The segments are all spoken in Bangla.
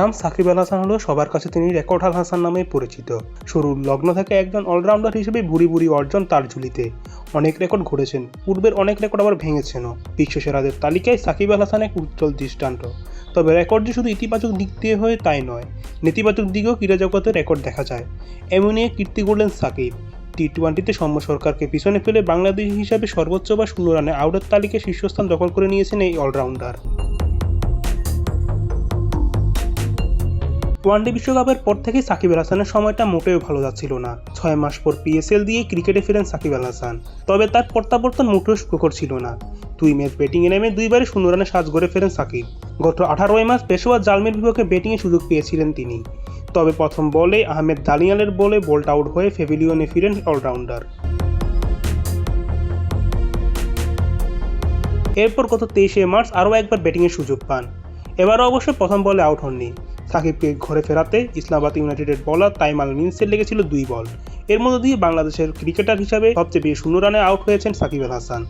নাম সাকিব আল হাসান হলেও সবার কাছে তিনি রেকর্ড আল হাসান নামে পরিচিত। শুরুর লগ্ন থেকে একজন অলরাউন্ডার হিসেবে ভুরি ভুরি অর্জন তার ঝুলিতে। অনেক রেকর্ড ঘটেছেন, পূর্বের অনেক রেকর্ড আবার ভেঙেছেনও। বিশ্বসেরাদের তালিকায় সাকিব আল হাসান এক উজ্জ্বল দৃষ্টান্ত। তবে রেকর্ড যে শুধু ইতিবাচক দিক দিয়ে হয়ে তাই নয়, নেতিবাচক দিকেও ক্রীড়া জগতে রেকর্ড দেখা যায়। এমনই কীর্তি গড়লেন সাকিব। টি টোয়েন্টিতে সৌম্য সরকারকে পিছনে ফেলে বাংলাদেশ হিসাবে সর্বোচ্চ বা শূন্য রানে আউটের তালিকায় শীর্ষস্থান দখল করে নিয়েছেন এই অলরাউন্ডার। ওয়ানডে বিশ্বকাপের পর থেকে সাকিব আল হাসানের সময়টা মোটেও ভালো যাচ্ছিল না। ছয় মাস পর পিএসএল দিয়ে ক্রিকেটে ফেরেন সাকিব আল হাসান। তবে তার প্রত্যাবর্তন মোটেও সুখকর ছিল না। দুই ম্যাচ ব্যাটিংয়ে নেমে দুইবারই শূন্য রানে সাজ গড়ে ফেরেন সাকিব। গত আঠারোই মাস পেশোয়ার জালমের বিপক্ষে ব্যাটিংয়ে সুযোগ পেয়েছিলেন তিনি। তবে প্রথম বলে আহমেদ দালিয়ালের বলে বোল্ট আউট হয়ে ফেভিলিয়নে ফিরেন অলরাউন্ডার। এরপর গত তেইশে মার্চ আরও একবার ব্যাটিংয়ের সুযোগ পান। এবারও অবশ্য প্রথম বলে আউট হননি। সাকিবকে ঘরে ফেরাতে ইসলামাবাদ ইউনাইটেডের বলার তাইমাল মিন্সের লেগেছিল দুই বল। এর মধ্য দিয়ে বাংলাদেশের ক্রিকেটার হিসাবে সবচেয়ে বেশি শূন্য রানে আউট হয়েছেন সাকিব আল হাসান।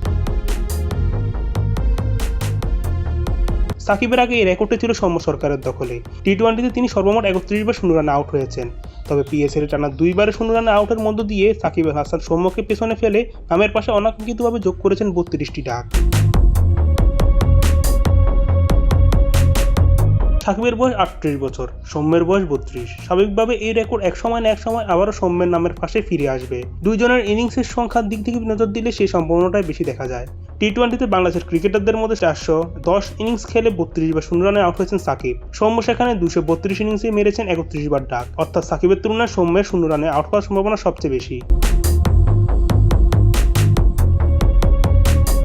সাকিবের আগে এই রেকর্ডটি ছিল সৌম্য সরকারের দখলে। টি টোয়েন্টিতে তিনি সর্বমোট একত্রিশ বার শূন্য রানে আউট হয়েছেন। তবে পিএসএল টানা দুইবারে শূন্য রানে আউটের মধ্য দিয়ে সাকিব হাসান সৌম্যকে পেছনে ফেলে নামের পাশে অনাকাঙ্ক্ষিতভাবে যোগ করেছেন বত্রিশটি ডাক। সাকিবের বয়স আটত্রিশ বছর, সৌম্যের বয়স বত্রিশ। স্বাভাবিকভাবে এই রেকর্ড এক সময় না এক সময় আবারও সৌম্যের নামের পাশে ফিরে আসবে। দুইজনের ইনিংসের সংখ্যার দিক থেকে নজর দিলে সেই সম্ভাবনাটাই বেশি দেখা যায়। টি টোয়েন্টিতে বাংলাদেশের ক্রিকেটারদের মধ্যে চারশো দশ ইনিংস খেলে বত্রিশ বার শূন্য রানে আউট হয়েছেন সাকিব। সৌম্য সেখানে দুশো বত্রিশ ইনিংসে মেরেছেন একত্রিশ বার ডাক। অর্থাৎ সাকিবের তুলনায় সৌম্যের শূন্য রানে আউট হওয়ার সম্ভাবনা সবচেয়ে বেশি।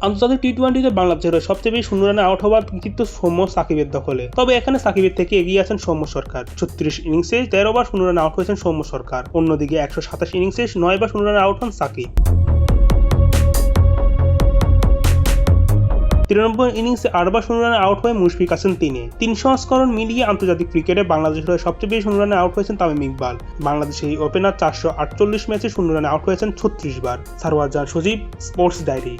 আন্তর্জাতিক টি টোয়েন্টিতে বাংলাদেশের সবচেয়ে বেশি শূন্য রানে আউট হওয়ার কৃতিত্ব সৌম্য সাকিবের দখলে। তবে এখানে সাকিবের থেকে এগিয়ে আছেন সৌম্য সরকার। ছত্রিশ ইনিংসে তেরো বার শূন্য রানে আউট হয়েছেন সৌম্য সরকার। অন্যদিকে একশো সাতাশ ইনিংসে নয় বার শূন্য রানে আউট হন সাকিব। তিরানব্বই ইনিংসে আটবার শূন্য রানে আউট হয়ে মুশফিক আছেন তিনি। তিন সংস্করণ মিলিয়ে আন্তর্জাতিক ক্রিকেটে বাংলাদেশের হয়ে সবচেয়ে বেশি শূন্য রানে আউট হয়েছেন তামিম ইকবাল। বাংলাদেশে এই ওপেনার চারশো আটচল্লিশ ম্যাচে শূন্য রানে আউট হয়েছেন ছত্রিশ বার। সারওয়ার জান সজীব স্পোর্টস ডায়েরি